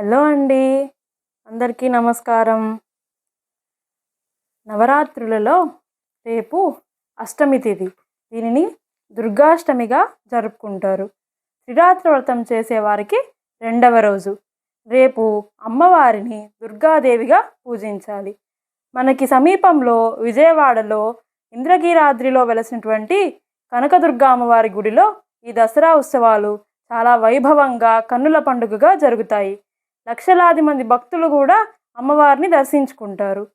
Hello అండి. అందరికీ నమస్కారం. నవరాత్రులలో రేపు అష్టమి తిథి దీనిని దుర్గాష్టమిగా జరుపుకుంటారు. త్రిరాత్రి వ్రతం చేసేవారికి రెండవ రోజు. రేపు అమ్మవారిని దుర్గాదేవిగా పూజించాలి. మనకి సమీపంలో విజయవాడలో ఇంద్రగిరాద్రిలో వెలసినటువంటి కనకదుర్గ అమ్మవారి గుడిలో ఈ దసరా ఉత్సవాలు చాలా వైభవంగా కన్నుల పండుగగా జరుగుతాయి. లక్షలాది మంది భక్తులు కూడా అమ్మవారిని దర్శించుకుంటారు.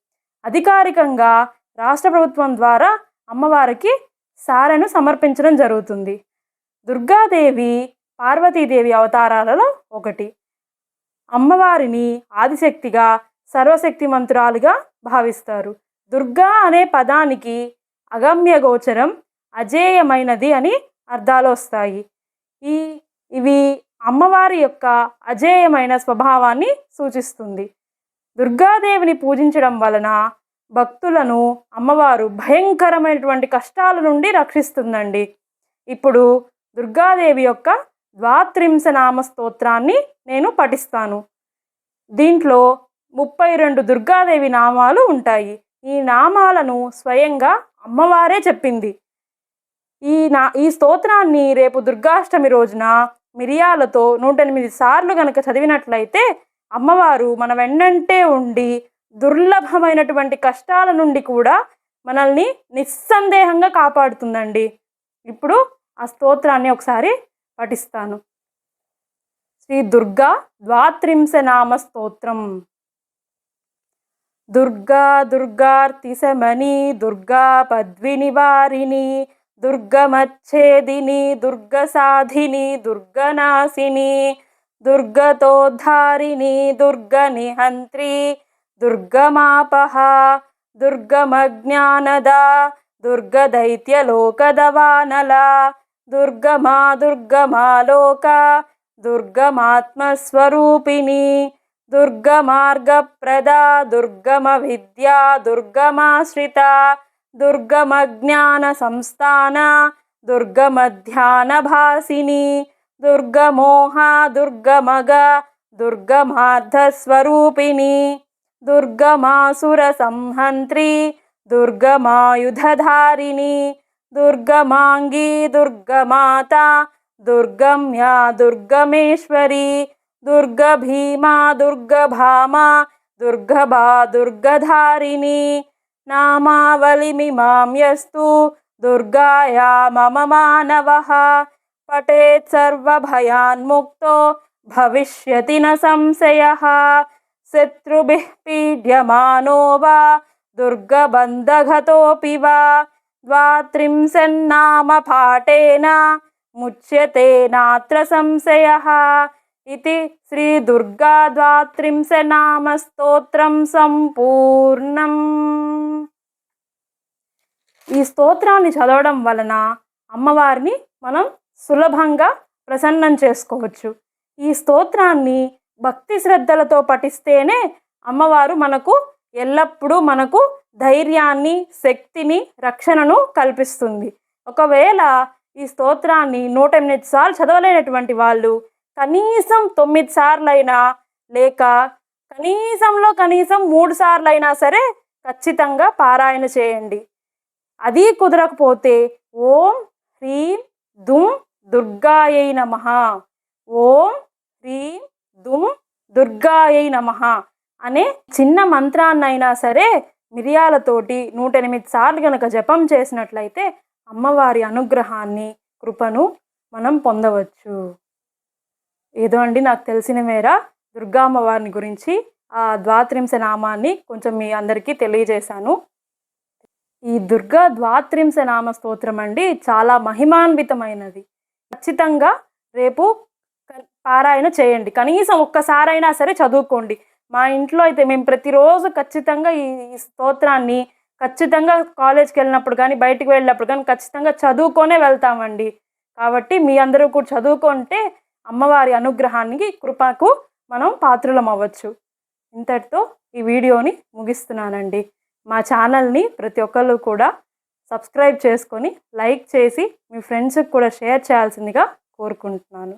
అధికారికంగా రాష్ట్ర ప్రభుత్వం ద్వారా అమ్మవారికి సారెను సమర్పించడం జరుగుతుంది. దుర్గాదేవి పార్వతీదేవి అవతారాలలో ఒకటి. అమ్మవారిని ఆదిశక్తిగా సర్వశక్తి మంత్రాలుగా భావిస్తారు. దుర్గా అనే పదానికి అగమ్య గోచరం అజేయమైనది అని అర్థాలు వస్తాయి. ఈ ఇవి అమ్మవారి యొక్క అజేయమైన స్వభావాన్ని సూచిస్తుంది. దుర్గాదేవిని పూజించడం వలన భక్తులను అమ్మవారు భయంకరమైనటువంటి కష్టాల నుండి రక్షిస్తుందండి. ఇప్పుడు దుర్గాదేవి యొక్క ద్వాత్రింశ నామ స్తోత్రాన్ని నేను పఠిస్తాను. దీంట్లో ముప్పై రెండు దుర్గాదేవి నామాలు ఉంటాయి. ఈ నామాలను స్వయంగా అమ్మవారే చెప్పింది. ఈ నా ఈ స్తోత్రాన్ని రేపు దుర్గాష్టమి రోజున మిరియాలతో నూట ఎనిమిది సార్లు గనక చదివినట్లయితే అమ్మవారు మన వెన్నంటే ఉండి దుర్లభమైనటువంటి కష్టాల నుండి కూడా మనల్ని నిస్సందేహంగా కాపాడుతుందండి. ఇప్పుడు ఆ స్తోత్రాన్ని ఒకసారి పఠిస్తాను. శ్రీ దుర్గా ద్వాత్రింశనామ స్తోత్రం. దుర్గా దుర్గార్తిశమణి దుర్గా పద్వినివారిణి దుర్గమచ్ఛేదిని దుర్గసాధిని దుర్గనాశిని దుర్గతోద్ధారిణి దుర్గనిహంత్రి దుర్గమాపహ దుర్గమజ్ఞానద దుర్గదైత్యలోకదవానల దుర్గమా దుర్గమాలోక దుర్గమాత్మస్వరూపిణి దుర్గమార్గప్రద దుర్గమ విద్యా దుర్గమాశ్రిత दुर्गमज्ञानसंस्थान, दुर्गमध्यानभासिनी, दुर्गमोहा, दुर्गमग, दुर्गमार्धस्वरूपिणी, दुर्गमासुरसंहन्त्री, दुर्गमायुधधारिणी, दुर्गमाङ्गी, दुर्गमाता, दुर्गम्या, दुर्गमेश्वरी, दुर्गभीमा, दुर्गभामा दुर्गभा दुर्गधारिणी नामावलिमिमां यस्तु दुर्गाया मम मानवः। पठेत् भविष्य न संशय। शत्रु पीड्यमो वा दुर्गबन्धघतोऽपि वा। मुच्यते नात्र संशयः। इति श्रीदुर्गाद्वात्रिंशनामस्तोत्रं सम्पूर्णम्। ఈ స్తోత్రాన్ని చదవడం వలన అమ్మవారిని మనం సులభంగా ప్రసన్నం చేసుకోవచ్చు. ఈ స్తోత్రాన్ని భక్తి శ్రద్ధలతో పఠిస్తేనే అమ్మవారు మనకు ఎల్లప్పుడూ మనకు ధైర్యాన్ని శక్తిని రక్షణను కల్పిస్తుంది. ఒకవేళ ఈ స్తోత్రాన్ని నూట ఎనిమిది సార్లు చదవలేనటువంటి వాళ్ళు కనీసం తొమ్మిది సార్లు అయినా లేక కనీసంలో కనీసం మూడు సార్లు అయినా సరే ఖచ్చితంగా పారాయణ చేయండి. అది కుదరకపోతే ఓం హ్రీం దుమ్ దుర్గాయై నమ. ఓం హ్రీం దుమ్ దుర్గాయై నమ అనే చిన్న మంత్రాన్నైనా సరే మిరియాలతోటి నూట ఎనిమిది సార్లు కనుక జపం చేసినట్లయితే అమ్మవారి అనుగ్రహాన్ని కృపను మనం పొందవచ్చు. ఏదో అండి నాకు తెలిసిన మేర దుర్గా అమ్మవారిని గురించి ఆ ద్వాత్రింశ నామాన్ని కొంచెం మీ అందరికీ తెలియజేశాను. ఈ దుర్గా ద్వాత్రింశ నామ స్తోత్రం అండి చాలా మహిమాన్వితమైనది. ఖచ్చితంగా రేపు క- పారాయణ చేయండి. కనీసం ఒక్కసారైనా సరే చదువుకోండి. మా ఇంట్లో అయితే మేము ప్రతిరోజు ఖచ్చితంగా ఈ ఈ స్తోత్రాన్ని ఖచ్చితంగా కాలేజ్కి వెళ్ళినప్పుడు కానీ బయటికి వెళ్ళినప్పుడు కానీ ఖచ్చితంగా చదువుకొనే వెళ్తామండి. కాబట్టి మీ అందరూ కూడా చదువుకుంటే అమ్మవారి అనుగ్రహానికి కృపకు మనం పాత్రులం అవ్వచ్చు ఇంతటితో ఈ వీడియోని ముగిస్తున్నానండి. మా ఛానల్ని ప్రతి ఒక్కళ్ళు కూడా సబ్స్క్రైబ్ చేసుకొని లైక్ చేసి మీ ఫ్రెండ్స్కి కూడా షేర్ చేయాల్సిందిగా కోరుకుంటున్నాను.